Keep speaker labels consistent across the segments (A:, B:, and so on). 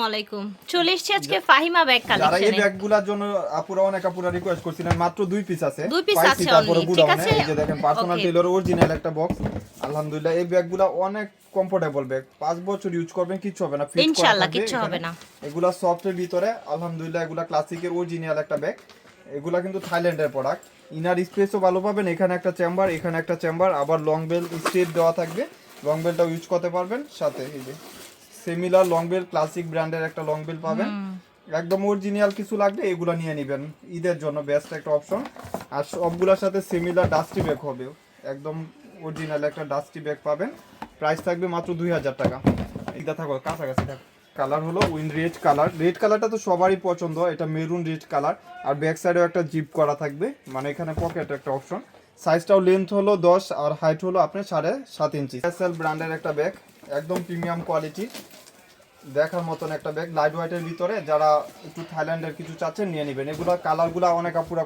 A: আসসালামু আলাইকুম। চলে এসেছি আজকে ফাহিমা ব্যাগ
B: যারা এই ব্যাগগুলোর জন্য আপুরা অনেক আপুরা রিকোয়েস্ট করছিলেন মাত্র দুই পিস আছে।
A: দুই
B: Five
A: আছে
B: তারপরে গুড়া
A: আছে?
B: এই যে দেখেন পার্সোনাল. টেলর অরিজিনাল একটা বক্স আলহামদুলিল্লাহ এই ব্যাগগুলো অনেক কমফোর্টেবল ব্যাগ পাঁচ বছর ইউজ করবেন কিচ্ছু হবে না করা
A: ইনশাআল্লাহ, কিচ্ছু হবে না।
B: এগুলা সফটের ভিতরে আলহামদুলিল্লাহ এগুলা ক্লাসিকের অরিজিনাল একটা ব্যাগ এগুলা কিন্তু থাইল্যান্ডের প্রোডাক্ট ইনার স্পেসও ভালো পাবেন এখানে একটা চেম্বার এখানে একটা চেম্বার আবার লং বেল স্টেপ দেওয়া থাকবে। লং বেলটাও ইউজ করতে পারবেন সাথে এই যে সিমিলার লং বেল ক্লাসিক ব্র্যান্ডের একটা লং বেল পাবেন। একদম অরিজিনাল কিছু লাগলে এগুলো নিয়ে নেবেন। ঈদের জন্য বেস্ট একটা অপশন আর সবগুলোর সাথে সিমিলার ডাস্টি ব্যাগ হবে। একদম অরিজিনাল একটা ডাস্টি ব্যাগ পাবেন। প্রাইস থাকবে মাত্র দুই হাজার টাকা। এটা থাকো কাছাকাছি থাকো। কালার হলো উইন রেড কালার রেড কালারটা তো সবারই পছন্দ এটা মেরুন রেড কালার আর ব্যাক সাইডেও একটা জিপ করা থাকবে। মানে এখানে পকেট একটা অপশন সাইজটাও লেন্থ হলো দশ আর হাইট হলো আপনার সাড়ে সাত ইঞ্চি এসএল ব্র্যান্ডের একটা ব্যাগ একদম প্রিমিয়াম কোয়ালিটি দেখার মতন একটা ব্যাগ লাইট হোয়াইটের ভিতরে। যারা একটু থাইল্যান্ডের কিছু চাচ্ছেন নিয়ে নেবেন। এগুলো কালারগুলো অনেক আপুরা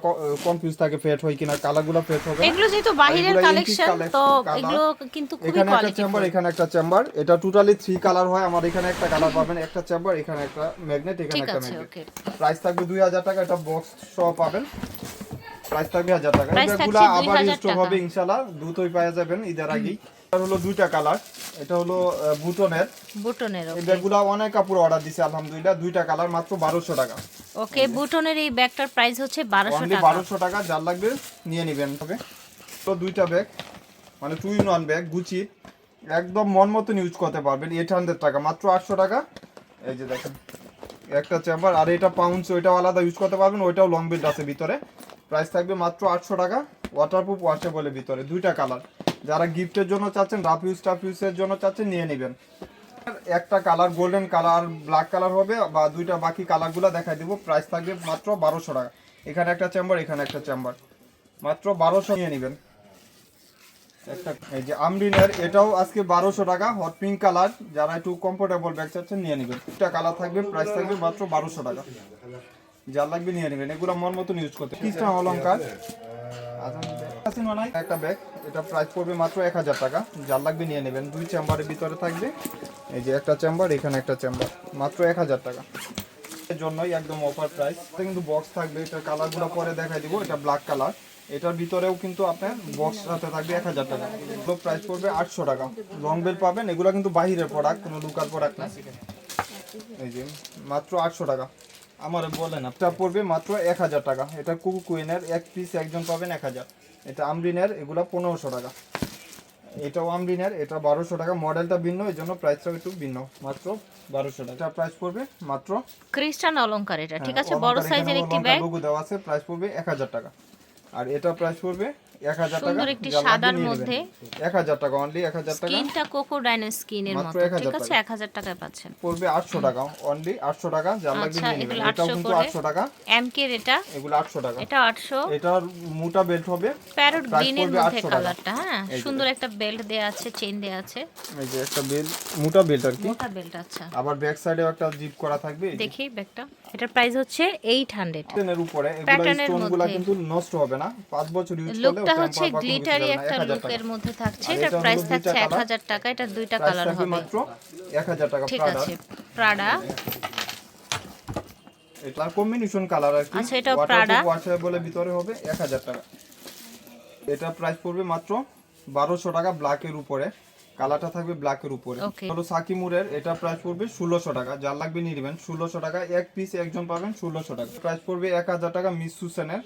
B: কনফিউজ থাকে ফেট হয় কিনা কালারগুলো ফেট হবে
A: এগুলো যেহেতু বাহিরের কালেকশন তো এগুলো কিন্তু খুবই
B: এখানে একটা চেম্বার এখানে একটা চেম্বার এটা টোটালি থ্রি কালার হয়। আমার এখানে একটা কালার পাবেন একটা চেম্বার এখানে একটা ম্যাগনেট এখানে একটা ম্যাগনেট প্রাইস থাকবে দুই হাজার টাকা। এটা বক্স সহ পাবেন। প্রাইস থাকবে টাকা। এগুলো আবার
A: 2000
B: স্টোর হবে দ্রুতই পাওয়া যাবেন ঈদের আগেই। এটা হলো দুইটা কালার এটা হলো বুটনের।
A: বুটনের
B: এই ব্যাগগুলো অনেক কাপড় অর্ডার দিছে আলহামদুলিল্লাহ। দুইটা কালার মাত্র টাকা।
A: ওকে বুটনের এই ব্যাগটার প্রাইস হচ্ছে টাকা।
B: টাকা যার লাগবে নিয়ে নেবেন তবে তো দুইটা ব্যাগ মানে two in one bag Gucci একদম মন মতন ইউজ করতে পারবেন এইট হান্ড্রেড টাকা মাত্র আটশো টাকা। এই যে দেখেন একটা চেম্বার আর এটা পাউন্স ওইটাও আলাদা ইউজ করতে পারবেন ওইটাও লং বিল্ড আছে ভিতরে। প্রাইস থাকবে মাত্র আটশো টাকা। ওয়াটারপ্রুফ ওয়াশেবলের ভিতরে, দুইটা কালার যারা গিফটের জন্য চাচ্ছেন রাফ ইউজ টাফ ইউজের জন্য চাচ্ছেন, নিয়ে নেবেন। একটা colour golden colour black colour হবে, বা দুইটা বাকি কালারগুলো দেখাই দিব। প্রাইস থাকবে মাত্র বারোশো টাকা। এখানে একটা চেম্বার এখানে একটা চেম্বার মাত্র বারোশো নিয়ে নেবেন। একটা, এই যে আমরিনের, এটাও আজকে বারোশো টাকা। হট পিঙ্ক কালার যারা একটু কমফোর্টেবল ব্যাগ চাচ্ছেন, নিয়ে নেবেন। একটা কালার থাকবে প্রাইস থাকবে মাত্র বারোশো টাকা। যার লাগবে, নিয়ে নেবেন। এগুলো মন মতন ইউজ করতে খ্রিস্টান অলঙ্কার একটা ব্যাগ এটা প্রাইস পড়বে মাত্র এক হাজার টাকা। যার লাগবে, নিয়ে নেবেন। দুই চেম্বারের ভিতরে থাকবে। এই যে একটা চেম্বার, এখানে একটা চেম্বার। মাত্র এক হাজার টাকা। এর জন্যই একদম অফার প্রাইস কিন্তু বক্স থাকবে। এটার কালারগুলো পরে দেখাই দিব। এটা ব্ল্যাক কালার এটার ভিতরেও কিন্তু আপনার বক্স সাথে থাকবে এক হাজার টাকা। এগুলো প্রাইস পড়বে আটশো টাকা। লং বেল পাবেন। এগুলো কিন্তু বাহিরের প্রোডাক্ট কোনো লোকাল প্রোডাক্ট না। এই যে, মাত্র আটশো টাকা। আমার বলেন এটা পড়বে মাত্র এক হাজার টাকা। এটা কুকু কুইনের এক পিস একজন পাবেন এক হাজার। এটা আমরিনের এগুলো পনেরোশো টাকা। এটাও আমরিনের এটা বারোশো টাকা। মডেলটা ভিন্ন এই জন্য প্রাইসটাও একটু ভিন্ন। মাত্র বারোশো টাকা। এটা প্রাইস পড়বে মাত্র
A: খ্রিস্টান অলংকার এটা ঠিক আছে?
B: হ্যাঁ,
A: বড় সাইজের একটি ব্যাগ
B: দেওয়া আছে প্রাইস পড়বে এক হাজার টাকা। আর এটা প্রাইস পড়বে
A: সুন্দর একটি
B: লাগবে
A: সাদার মধ্যে
B: নেবেন। এক হাজার টাকা অনলি এক হাজার টাকা?
A: স্কিনটা কোকোডাইনের স্কিনের মতো। ঠিক আছে
B: টাকা।
A: এক হাজার টাকায় পাচ্ছেন।
B: পড়বে আটশো টাকা অনলি আটশো টাকা যার লাগবে
A: আচ্ছা,
B: নিয়ে নেবেন।
A: 800
B: কিন্তু
A: করে।
B: আটশো টাকা।
A: এমকের এটা?
B: এগুলো আটশো টাকা।
A: এটা আটশো।
B: এটার মোটা বেল্ট হবে।
A: প্যারট গ্রিনের
B: পড়বে
A: মধ্যে কালারটা হ্যাঁ? সুন্দর একটা বেল্ট দেয়া আছে চেইন দেয়া আছে।
B: এই যে একটা বেল্ট মোটা বেল্ট আর কি।
A: মোটা বেল্ট আচ্ছা।
B: আবার ব্যাক সাইডেও একটা জিপ করা থাকবে যে।
A: দেখি ব্যাগটা এটার প্রাইস হচ্ছে এইট হান্ড্রেড
B: প্যাটার্নের উপরে এগুলো
A: Pattern এর
B: স্টোনগুলা
A: মধ্যে।
B: কিন্তু নষ্ট হবে না। পাঁচ বছর ইউজ করলে
A: লুকটা হচ্ছে গ্লিটারি একটা লুকের মধ্যে থাকছে। এটার
B: এটা
A: প্রাইস থাকছে এক
B: colour।
A: হাজার টাকা এটা দুইটা কালার হবে।
B: মাত্র এক হাজার টাকা
A: ঠিক
B: প্রাডা
A: আছে প্রাডা
B: এটার কম্বিনেশন কালার আর কি।
A: আচ্ছা, এটাও Prada।
B: ওয়াটার বলে ভিতরে হবে এক হাজার টাকা। এটা প্রাইস পড়বে মাত্র বারোশো টাকা ব্ল্যাকের উপরে। কালারটা থাকবে ব্ল্যাকের উপরে. হলো সাকিমুরের এটা প্রাইস পড়বে ষোলোশো টাকা। যার লাগবে নিয়ে নেবেন। ষোলোশো টাকা এক পিস একজন পাবেন ষোলোশো টাকা। প্রাইস পড়বে এক হাজার টাকা মিস সুসেনের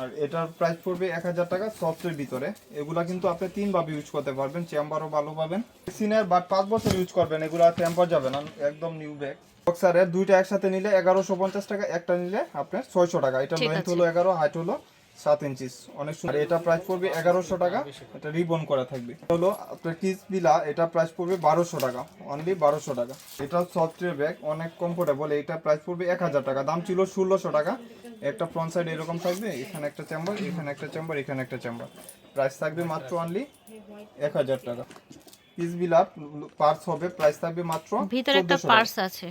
B: আর এটার প্রাইস পড়বে এক হাজার টাকা সফটের ভিতরে। এগুলা কিন্তু আপনি তিনভাবে ইউজ করতে পারবেন চেম্বারও ভালো পাবেন। সিনের বাট পাঁচ বছর ইউজ করবেন এগুলা টেম্পার যাবে না একদম নিউ ব্যাগ বক্সারের দুইটা একসাথে নিলে এগারোশো পঞ্চাশ টাকা একটা নিলে আপনার ছয়শো টাকা। এটা লেন্থ হলো এগারো হাইট হলো সাত ইঞ্চিস অনেক সুন্দর। এটা প্রাইস পড়বে এগারোশো টাকা। এটা রিবন করা থাকবে। হলো আপনার কিস বিলা এটা প্রাইস পড়বে বারোশো টাকা। অনলি বারোশো টাকা। এটা সফটওয়্যার ব্যাগ অনেক কমফোর্টেবল এটা প্রাইস পড়বে এক হাজার টাকা। দাম ছিল ষোলোশো টাকা। একটা ফ্রন্ট সাইড এরকম থাকবে এখানে একটা চেম্বার এখানে একটা চেম্বার এখানে একটা চেম্বার প্রাইস থাকবে মাত্র অনলি এক হাজার টাকা। পিস বিলা পার্স হবে প্রাইস থাকবে মাত্র
A: ভিতরে একটা পার্স আছে।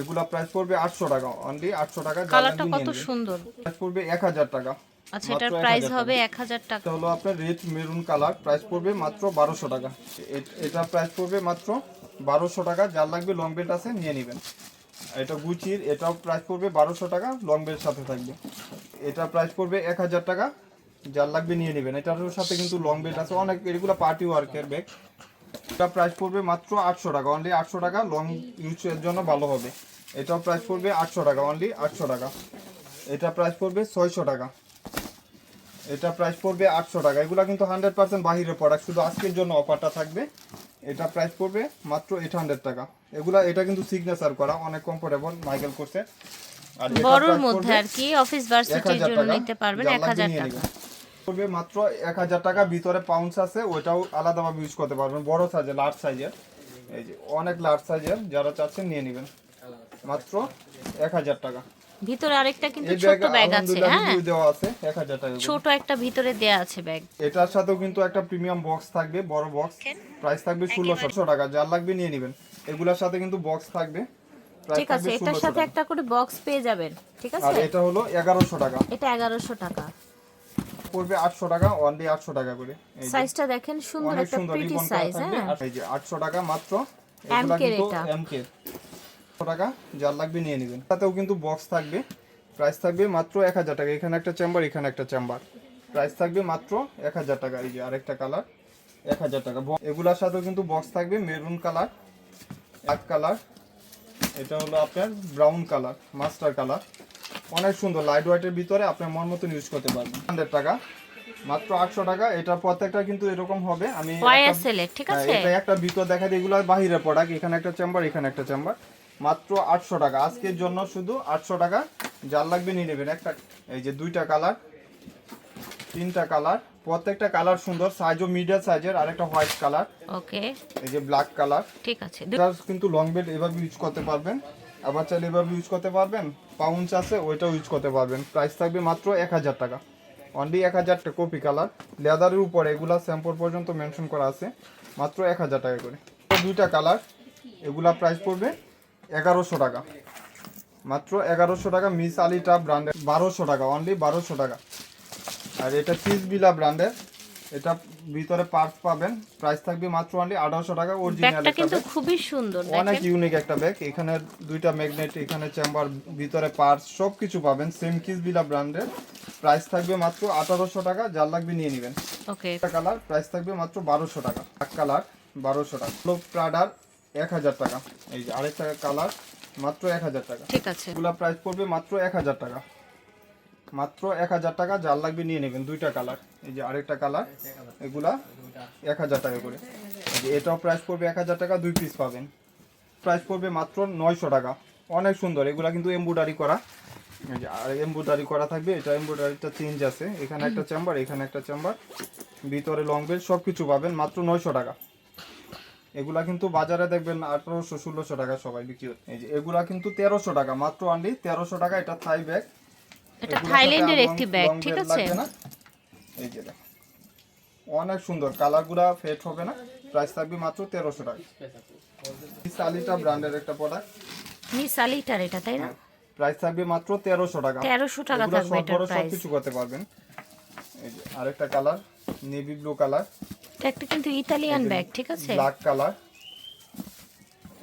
B: এগুলা প্রাইস পড়বে আটশো টাকা। অনলি আটশো টাকা
A: কালারটা কত সুন্দর।
B: প্রাইস পড়বে এক হাজার টাকা।
A: আচ্ছা এটার প্রাইস হবে এক হাজার টাকা।
B: এটা হলো আপনার রেড মেরুন কালার প্রাইস পড়বে মাত্র বারোশো টাকা। এটা প্রাইস পড়বে মাত্র বারোশো টাকা যার লাগবে লং বেল্ট আছে নিয়ে নেবেন। এটা গুচির এটাও প্রাইস পড়বে বারোশো টাকা লং বেল্ট সাথে থাকবে। এটা প্রাইস পড়বে এক হাজার টাকা যার লাগবে নিয়ে নেবেন। এটার সাথে কিন্তু লং বেল্ট আছে অনেক এগুলো পার্টি ওয়ার্কের ব্যাগ এটা প্রাইস পড়বে মাত্র আটশো টাকা অনলি আটশো টাকা লং ইউজের জন্য ভালো হবে। এটাও প্রাইস পড়বে আটশো টাকা অনলি আটশো টাকা। এটা প্রাইস পড়বে ছয়শো টাকা। এটা প্রাইস পড়বে আটশো টাকা। এগুলো কিন্তু হান্ড্রেড পার্সেন্ট বাহিরের প্রোডাক্ট শুধু আজকের জন্য অফারটা থাকবে। এটা প্রাইস পড়বে মাত্র এইট হান্ড্রেড টাকা। এগুলা এটা কিন্তু সিগনেচার করা অনেক কমফোর্টেবল মাইকেল করছে। আর
A: বড়র মধ্যে
B: পড়বে
A: আর কি অফিস ভার্সিটির জন্য নিতে পারবেন
B: যার
A: এক
B: লাগবে
A: হাজার
B: নিয়ে
A: টাকা।
B: পড়বে মাত্র টাকা ভিতরে পাউন্স আছে ওইটাও আলাদাভাবে ইউজ করতে পারবেন বড় লার্জ সাইজের এই যে অনেক লার্জ সাইজের যারা চাচ্ছেন নিয়ে নেবেন। মাত্র এক হাজার টাকা।
A: ভিতরে আরেকটা কিন্তু ছোট
B: ব্যাগ
A: আছে হ্যাঁ।
B: দেওয়া আছে এক হাজার টাকা
A: ছোট একটা ভিতরে দেয়া আছে ব্যাগ
B: এটার সাথেও কিন্তু একটা প্রিমিয়াম বক্স থাকবে বড় বক্স প্রাইস থাকবে ষোলোশো টাকা যার লাগবে নিয়ে নেবেন। এগুলোর সাথে কিন্তু বক্স থাকবে।
A: ঠিক আছে এটার সাথে একটা করে বক্স পেয়ে যাবেন ঠিক
B: আর
A: আছে?
B: এটা হলো এগারোশো টাকা।
A: এটা এগারোশো টাকা।
B: পড়বে আটশো টাকা অনলি আটশো টাকা করে। এই
A: সাইজটা দেখেন সুন্দর একটা
B: সুন্দর
A: প্রিটি সাইজ হ্যাঁ।
B: আর এই যে 800 টাকা মাত্র এগুলা কিন্তু
A: এটা।
B: MK 800 টাকা যার লাগবে নিয়ে নেবেন। তাতেও কিন্তু বক্স থাকবে প্রাইস থাকবে মাত্র 1000 টাকা। এখানে একটা চেম্বার এখানে একটা চেম্বার প্রাইস থাকবে মাত্র 1000 টাকা। এই যে আরেকটা কালার 1000 টাকা। ব- এগুলার সাথেও কিন্তু বক্স থাকবে মেরুন কালার ব্ল্যাক কালার এটা হলো আপনার ব্রাউন কালার মাস্টার কালার অনেক সুন্দর লাইট হোয়াইটের ভিতরে আপনার মন মতন ইউজ করতে পারবেন। হান্ড্রেড টাকা মাত্র আটশো টাকা। এটা প্রত্যেকটা কিন্তু এরকম হবে। আমি
A: ঠিক
B: হ্যাঁ,
A: আছে?
B: এটা একটা ভিতর দেখা যায় এগুলো বাহিরের প্রোডাক্ট এখানে একটা চেম্বার এখানে একটা চেম্বার মাত্র আটশো টাকা। আজকের জন্য শুধু আটশো টাকা। যার লাগবে নিয়ে নেবেন একটা এই যে দুইটা কালার তিনটা কালার। প্রত্যেকটা কালার সুন্দর সাইজও মিডিয়াম সাইজের আর একটা হোয়াইট কালার।
A: ওকে
B: এই যে ব্ল্যাক কালার।
A: ঠিক আছে।
B: কিন্তু লং বেল্ট এভাবে ইউজ করতে পারবেন। আবার চাইলে এভাবে ইউজ করতে পারবেন। পাউন্স আছে ওইটাও ইউজ করতে পারবেন। প্রাইস থাকবে মাত্র এক হাজার টাকা। অনলি এক হাজার টাকা কপি কালার লেদারের উপরে এগুলা স্যাম্পল পর্যন্ত মেনশন করা আছে। মাত্র এক হাজার টাকা করে। দুইটা কালার এগুলা প্রাইস পড়বে এগারোশো টাকা। মাত্র এগারোশো টাকা মিস আলিটা ব্র্যান্ডের বারোশো টাকা অনলি বারোশো টাকা। আর এটা চিজ বিলা ব্র্যান্ডের এটা ভিতরে পার্টস পাবেন। প্রাইস থাকবে মাত্র অনলি আঠারোশো টাকা অরিজিনাল
A: ব্যাগটা কিন্তু খুবই সুন্দর
B: অনেক ইউনিক একটা ব্যাগ এখানে দুইটা ম্যাগনেট এখানে চেম্বার ভিতরে পার্টস সব কিছু পাবেন। সেম কিস বিলা ব্র্যান্ডের প্রাইস থাকবে মাত্র আঠারোশো টাকা যার লাগবে নিয়ে নেবেন।
A: ওকে
B: কালার প্রাইস থাকবে মাত্র বারোশো টাকা। এক কালার বারোশো টাকা। প্রাডার এক হাজার টাকা। এই যে আরেকটা কালার মাত্র এক হাজার টাকা।
A: ঠিক আছে।
B: এগুলা প্রাইস পড়বে মাত্র এক হাজার টাকা। মাত্র এক হাজার টাকা যার লাগবে নিয়ে নেবেন দুইটা কালার। এই যে আরেকটা কালার এগুলা এক হাজার টাকা করে। যে এটাও প্রাইস পড়বে এক হাজার টাকা দুই পিস পাবেন। প্রাইস পড়বে মাত্র নয়শো টাকা। অনেক সুন্দর এগুলা কিন্তু এমব্রয়ডারি করা। এই যে আর এমব্রয়ডারি করা থাকবে এটা এমব্রয়ডারিটা চেঞ্জ আছে। এখানে একটা চেম্বার এখানে একটা চেম্বার ভিতরে লং বেল সব কিছু পাবেন মাত্র নয়শো টাকা। এগুলা কিন্তু বাজারে দেখবেন আঠারোশো ষোলোশো টাকা সবাই বিক্রি হচ্ছে এই যে এগুলা কিন্তু তেরোশো টাকা মাত্র আনলি তেরোশো টাকা এটা থাই ব্যাগ
A: এটা থাইল্যান্ডের একটি ব্যাগ ঠিক আছে?
B: এই যে দেখো। অনেক সুন্দর। কালারগুলা ফেট হবে না। প্রাইস থাকবে মাত্র তেরোশো টাকা। সালিটা ব্র্যান্ডের একটা প্রোডাক্ট
A: মিস আলিটার এটা তাই না?
B: প্রাইস থাকবে মাত্র তেরোশো টাকা।
A: তেরোশো টাকা থাকবে
B: সব
A: প্রাইস
B: কিছু করতে পারবেন। এই যে আরেকটা কালার নেভি ব্লু কালার
A: এটা একটা কিন্তু ইতালিয়ান ব্যাগ ঠিক আছে?
B: ব্ল্যাক কালার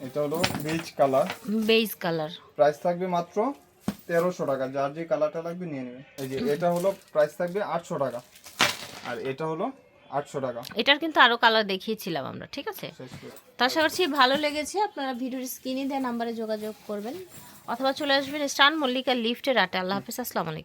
B: এটা হলো beige colour
A: beige colour
B: price থাকবে মাত্র তেরোশো টাকা। যার যে কালারটা লাগবে নিয়ে নেবেন এই যে এটা হলো প্রাইস থাকবে আটশো টাকা। আর এটা হলো আটশো টাকা।
A: এটার কিন্তু আরও কালার দেখিয়েছিলাম আমরা ঠিক আছে? তো আশা করছি ভালো লেগেছে আপনারা ভিডিওর স্ক্রিনে দেওয়া নাম্বারে যোগাযোগ করবেন। অথবা চলে আসবেন স্টান মল্লিকা লিফটের আটে। আল্লাহ হাফিজ আসসালামু আলাইকুম।